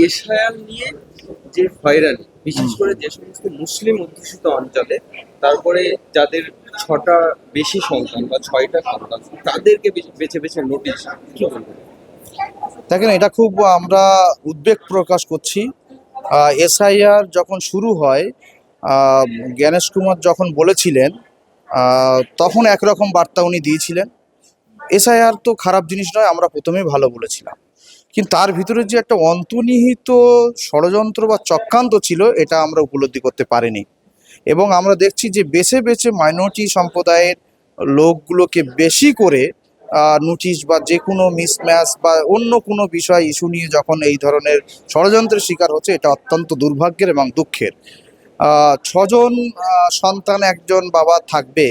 এশায়াল নিয়ে যে হয়রানি, বিশেষ করে যে সমস্ত মুসলিম অধ্যুষিত অঞ্চলে, তারপরে যাদের ছটা বেশি সন্তান বা ছয়টা সন্তান, তাদেরকে বেছে- বেছে নোটিশ কি বলবেন দেখেন, এটা খুব আমরা উদ্বেগ প্রকাশ করছি। এসআইআর যখন শুরু হয় জ্ঞানেশ কুমার যখন বলেছিলেন তখন একরকম বার্তা উনি দিয়েছিলেন। এসআইআর তো খারাপ জিনিস নয়, আমরা প্রথমেই ভালো বলেছিলাম। কিন্তু তার ভিতরে যে একটা অন্তর্নিহিত ষড়যন্ত্র বা চক্রান্ত ছিল, এটা আমরা উপলব্ধি করতে পারিনি। এবং আমরা দেখছি যে বেছে বেছে মাইনরিটি সম্প্রদায়ের লোকগুলোকে বেশি করে নোটিশ বা যে কোনো মিসম্যাচ বা অন্য কোনো বিষয় ইস্যু নিয়ে যখন এই ধরনের ষড়যন্ত্রের শিকার হচ্ছে, এটা অত্যন্ত দুর্ভাগ্যের এবং দুঃখের। ছজন সন্তান একজন বাবা থাকবে,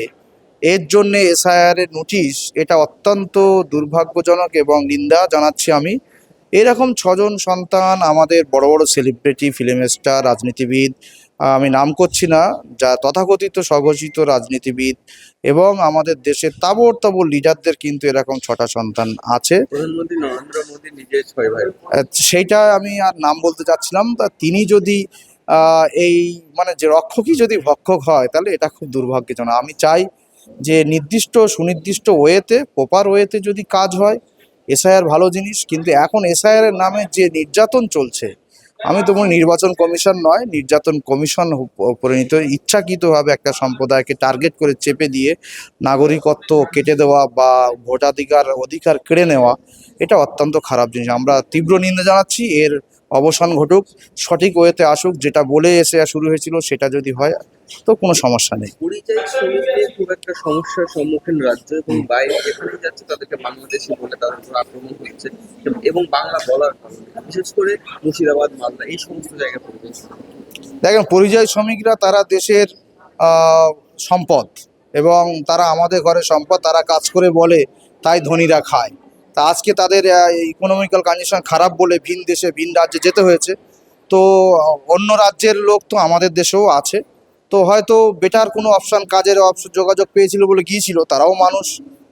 এর জন্যে এসআইআর এর নোটিশ, এটা অত্যন্ত দুর্ভাগ্যজনক এবং নিন্দা জানাচ্ছি আমি। এরকম ছজন সন্তান আমাদের বড় বড় সেলিব্রিটি ফিল্ম স্টার রাজনীতিবিদ আমি নাম করছি না যা তথাকথিত স্বঘোষিত রাজনীতিবিদ এবং আমাদের দেশের তাবর তাবর লিডারদের কিন্তু এরকম ছটা সন্তান আছে। প্রধানমন্ত্রী নরেন্দ্র মোদী নিজের ছয় ভাই। সেইটা আমি আর নাম বলতে চাচ্ছিলাম তা তিনি যদি এই মানে যে রক্ষকই যদি ভক্ষক হয় তাহলে এটা খুব দুর্ভাগ্যজনক। আমি চাই যে নির্দিষ্ট সুনির্দিষ্ট ওয়েতে প্রপার ওয়েতে যদি কাজ হয় এসআইআর ভালো জিনিস, কিন্তু এখন এসআইআর নামে যে নির্যাতন চলছে, আমি তো মনে নির্বাচন কমিশন নয়, নির্যাতন কমিশন পরিণত, ইচ্ছাকৃতভাবে একটা সম্প্রদায়কে টার্গেট করে চেপে দিয়ে নাগরিকত্ব কেটে দেওয়া বা ভোটাধিকার অধিকার কেড়ে নেওয়া, এটা অত্যন্ত খারাপ জিনিস। আমরা তীব্র নিন্দা জানাচ্ছি, এর অবসান ঘটুক সঠিক ওয়েতে আসুক যেটা বলে এসে শুরু হয়েছিল সেটা যদি হয় তো কোনো সমস্যা নেই। পরিযায়ী শ্রমিকদের খুব একটা সমস্যার সম্মুখীন রাজ্য এবং বাইরে যেখানে যাচ্ছে তাদেরকে বাংলাদেশি বলে তাদের উপর আক্রমণ হচ্ছে এবং বাংলা বলার কারণে বিশেষ করে মুর্শিদাবাদ মালদা এই সমস্ত জায়গায় দেখেন পরিযায়ী শ্রমিকরা তারা দেশের সম্পদ এবং তারা আমাদের ঘরের সম্পদ তারা কাজ করে বলে তাই ধনীরা খায়। তা আজকে তাদের ইকোনমিক্যাল কন্ডিশন খারাপ বলে ভিন দেশে, ভিন রাজ্যে যেতে হয়েছে। তো অন্য রাজ্যের লোক তো আমাদের দেশেও আছে। তো হয়তো বেটার কোনো অপশান কাজের অপশন যোগাযোগ পেয়েছিল বলে গিয়েছিল। তারাও মানুষ,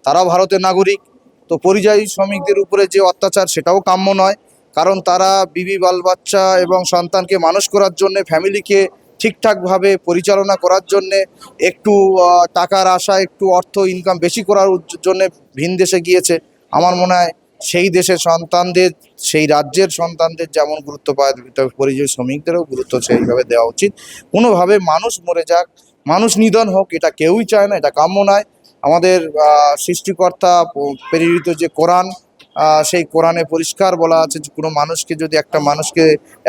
তারাও ভারতের নাগরিক। তো পরিযায়ী শ্রমিকদের উপরে যে অত্যাচার, সেটাও কাম্য নয়। কারণ তারা বিবি বাল বাচ্চা এবং সন্তানকে মানুষ করার জন্য, ফ্যামিলিকে ঠিকঠাকভাবে পরিচালনা করার জন্যে, একটু টাকার আশা একটু অর্থ ইনকাম বেশি করার জন্যে ভিন দেশে গিয়েছে। আমার মনে হয় সেই দেশের সন্তানদের, সেই রাজ্যের সন্তানদের যেমন গুরুত্ব পায় পরিযায়ী শ্রমিকদেরও গুরুত্ব সেইভাবে দেওয়া উচিত। কোনোভাবে মানুষ মরে যাক, মানুষ নিধন হোক, এটা কেউই চায় না, এটা কাম্য নয়। আমাদের সৃষ্টিকর্তা প্রেরিত যে কোরআন সেই কোরআনে পরিষ্কার বলা আছে যে কোনো মানুষকে যদি একটা মানুষকে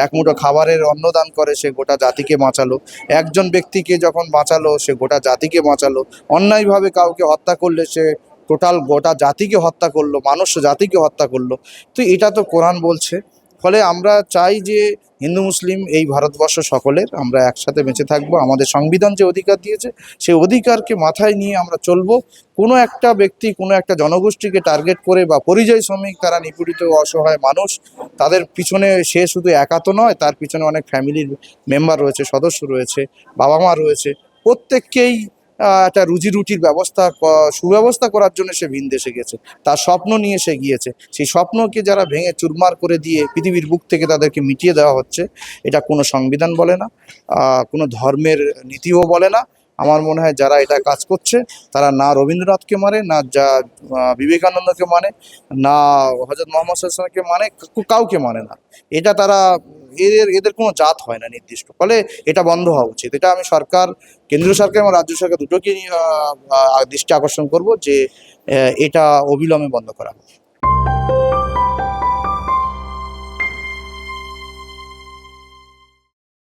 এক মুঠো খাবারের অন্নদান করে, সে গোটা জাতিকে বাঁচালো। একজন ব্যক্তিকে যখন বাঁচালো, সে গোটা জাতিকে বাঁচালো। অন্যায়ভাবে কাউকে হত্যা করলে সে টোটাল গোটা জাতিকে হত্যা করল, মানুষ জাতিকে হত্যা করল। তো এটা তো কোরআন বলছে। ফলে আমরা চাই যে হিন্দু, মুসলিম এই ভারতবর্ষ সকলের আমরা একসাথে বেঁচে থাকব। আমাদের সংবিধান যে অধিকার দিয়েছে, সেই অধিকারকে মাথায় নিয়ে আমরা চলবো। কোনো একটা ব্যক্তি, কোনো একটা জনগোষ্ঠীকে টার্গেট করে বা পরিযায়ী শ্রমিক তারা নিপীড়িত অসহায় মানুষ, তাদের পিছনে সে শুধু একা তো নয়, তার পিছনে অনেক ফ্যামিলির মেম্বার রয়েছে, সদস্য রয়েছে বাবা মা রয়েছে। প্রত্যেককেই একটা রুজি রুটির ব্যবস্থা সুব্যবস্থা করার জন্য সে ভিন দেশে গেছে তার স্বপ্ন নিয়ে সে গিয়েছে। সেই স্বপ্নকে যারা ভেঙে চুরমার করে দিয়ে পৃথিবীর বুক থেকে তাদেরকে মিটিয়ে দেওয়া হচ্ছে, এটা কোনো সংবিধান বলে না কোনো ধর্মের নীতিও বলে না আমার মনে হয় যারা এটা কাজ করছে তারা না রবীন্দ্রনাথকে মানে না যা বিবেকানন্দকে মানে না হজরত মোহাম্মদ সাল্লামকে মানে কাউকে মানে না। এটা তারা এদের এদের কোনো জাত হয় না নির্দিষ্ট। ফলে এটা বন্ধ হওয়া উচিত। এটা আমি সরকার কেন্দ্রীয় সরকার এবং রাজ্য সরকার দুটোকে নিয়ে, আহ, আহ, দৃষ্টি আকর্ষণ করব যে এটা অবিলম্বে বন্ধ করা।